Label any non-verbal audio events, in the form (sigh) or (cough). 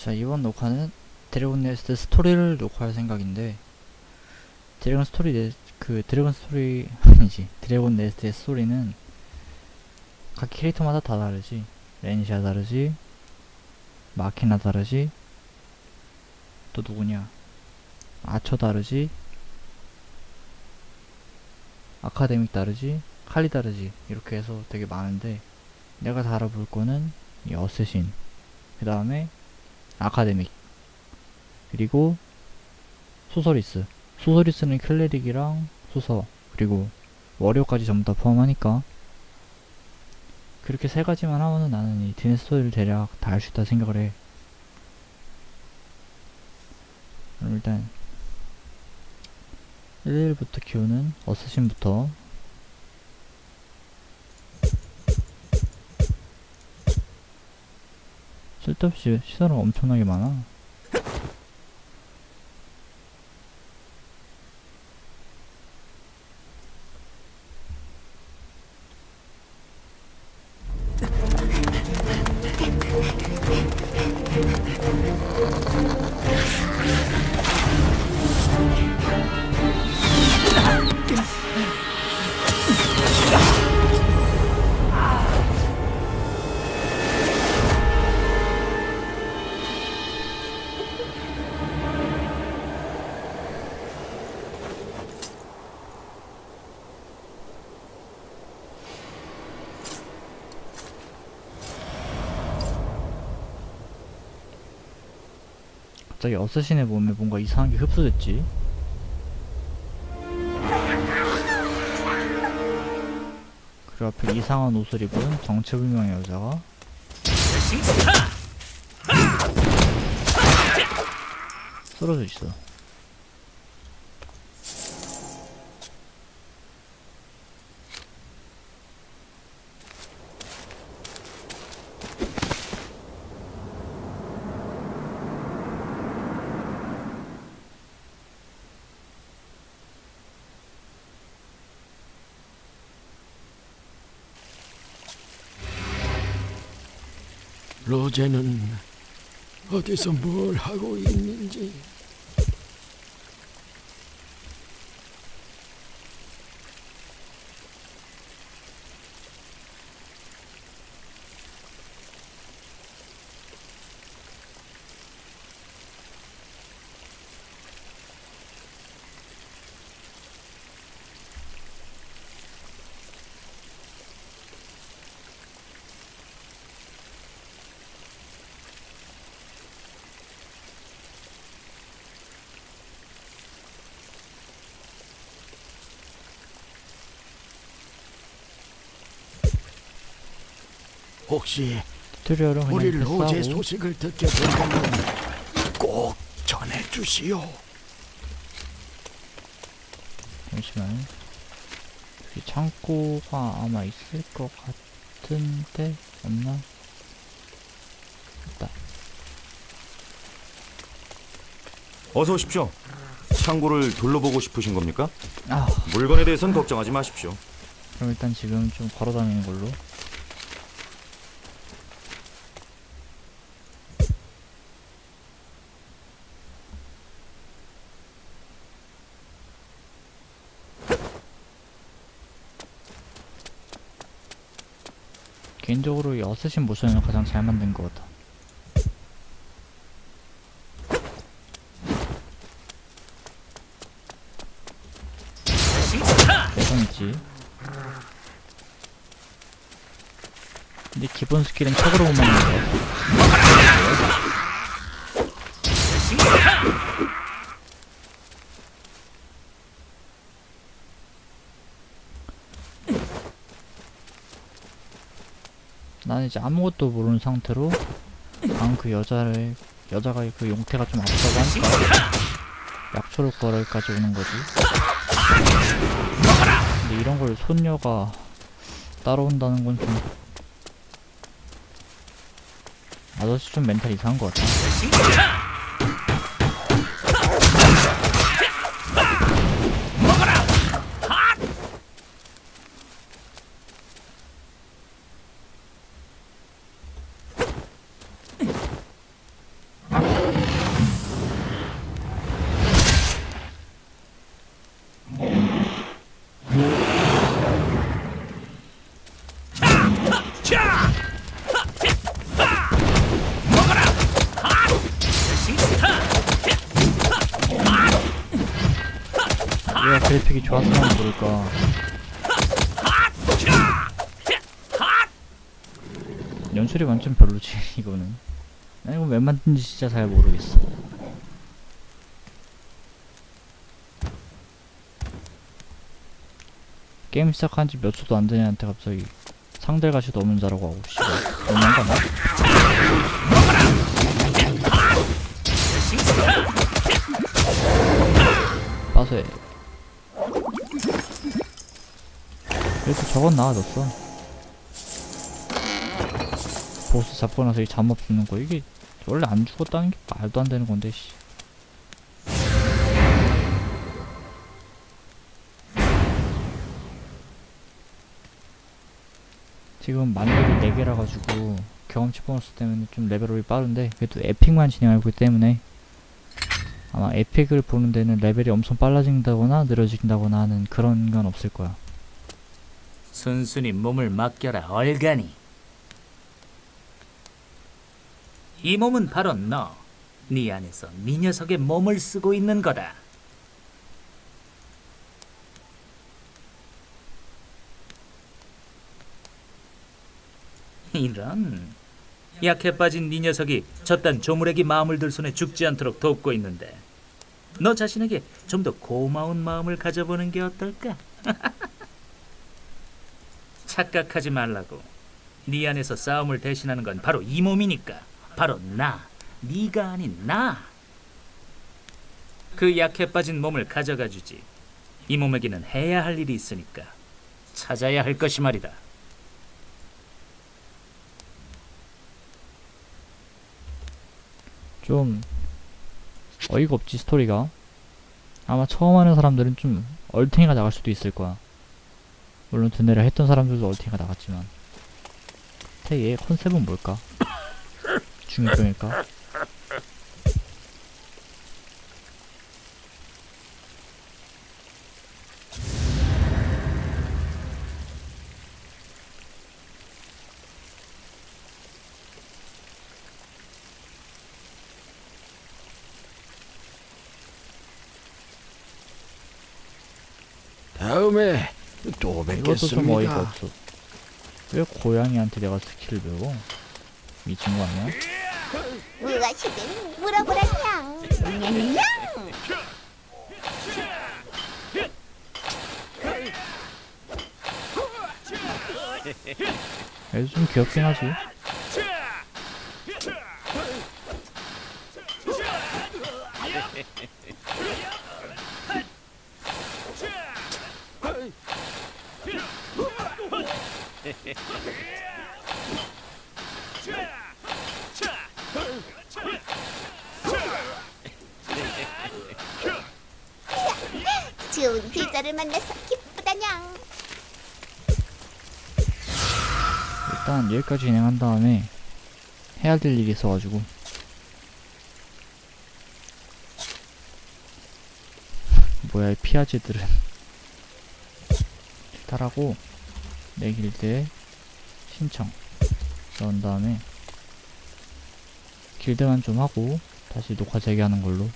자 이번 녹화는 드래곤 네스트 스토리를 녹화할 생각인데 드래곤 스토리 네, 그 드래곤 스토리 (laughs) 아니지 드래곤 네스트의 스토리는 각 캐릭터마다 다 다르지. 레니시아 다르지 마키나 다르지 또 누구냐? 아처 다르지 아카데믹 다르지 칼리 다르지. 이렇게 해서 되게 많은데 내가 다 알아볼 거는 이 어쌔신. 그 다음에 아카데믹. 그리고 소서리스. 소서리스는 클레릭이랑 소서 그리고 워리어까지 전부 다 포함하니까 그렇게 세 가지만 하면은 나는 이 디네스토리를 대략 다알수 있다 생각을 해. 그럼 일단 1일부터 키우는 어쌔신부터 쓸데없이 시설은 엄청나게 많아 갑자기 어쌔신의 몸에 뭔가 이상한 게 흡수됐지? 그리고 앞에 이상한 옷을 입은 정체불명의 여자가? 쓰러져 있어 로제는 어디서 뭘 하고 있는지 혹시 그냥 우리 로제 소식을 듣게 된다면 꼭 전해주시오. 잠시만 여기 창고가 아마 있을 것 같은데 없나? 있다 어서 오십시오. 창고를 둘러보고 싶으신 겁니까? 아 물건에 대해선 걱정하지 마십시오. 그럼 일단 지금 좀 걸어 다니는 걸로 개인적으로 이 어쌔신 모션을 가장 잘 만든 것 같아. 개성있지. 근데 기본 스킬은 척으로 못 맞는 나는 이제 아무것도 모르는 상태로 방그 여자를 여자가 그 용태가 좀 아프다고 하니까 약초를 구하러까지 오는 거지. 근데 이런 걸 손녀가 따라온다는 건 좀 아저씨 좀 멘탈 이상한 것 같아 모를까. 연출이 완전 별로지 (laughs) 이거는. 아니 이거 왜 만든지 진짜 잘 모르겠어. 게임 시작한 지 몇 초도 안 된 애한테 갑자기 상대 가시 넘는 자라고 하고 씨발. 너무한가 나? 빠세 그래도 저건 나아졌어 보스 잡고 나서 이 잠업 주는 거 이게 원래 안 죽었다는 게 말도 안 되는 건데 씨 지금 만렙이 4개라 가지고 경험치 보너스 때문에 좀 레벨업이 빠른데 그래도 에픽만 진행하고 있기 때문에 아마 에픽을 보는 데는 레벨이 엄청 빨라진다거나 느려진다거나 하는 그런 건 없을 거야. 순순히 몸을 맡겨라 얼간이 이 몸은 바로 너. 네 안에서 네 녀석의 몸을 쓰고 있는 거다. 이런 약해 빠진 네 녀석이 저딴 조물애기 마음을 들 손에 죽지 않도록 돕고 있는데 너 자신에게 좀 더 고마운 마음을 가져보는 게 어떨까? (laughs) 착각하지 말라고. 네 안에서 싸움을 대신하는 건 바로 이 몸이니까. 바로 나. 네가 아닌 나. 그 약해 빠진 몸을 가져가 주지. 이 몸에게는 해야 할 일이 있으니까. 찾아야 할 것이 말이다. 좀 어이가 없지 스토리가. 아마 처음 하는 사람들은 좀 얼탱이가 나갈 수도 있을 거야. 물론 두뇌를 했던 사람들도 얼탱이가 나갔지만. 얘 컨셉은 뭘까? (coughs) 중이병일까? 다음에 또 이것도 좀 어이가 뵙겠습니다. 없어. 왜 고양이한테 내가 스킬을 배워? 미친 거 아니야? 무엇이든 물어보라냥. 냥. 애도 좀 귀엽긴 하지. 좋은 귀자를 만나서 기쁘다냥. 일단 여기까지 진행한 다음에 해야 될 일이 있어가지고 뭐야 이 피아제들은 (laughs) 일탈하고 내 길드에 신청. 넣은 다음에 길드만 좀 하고 다시 녹화 재개하는 걸로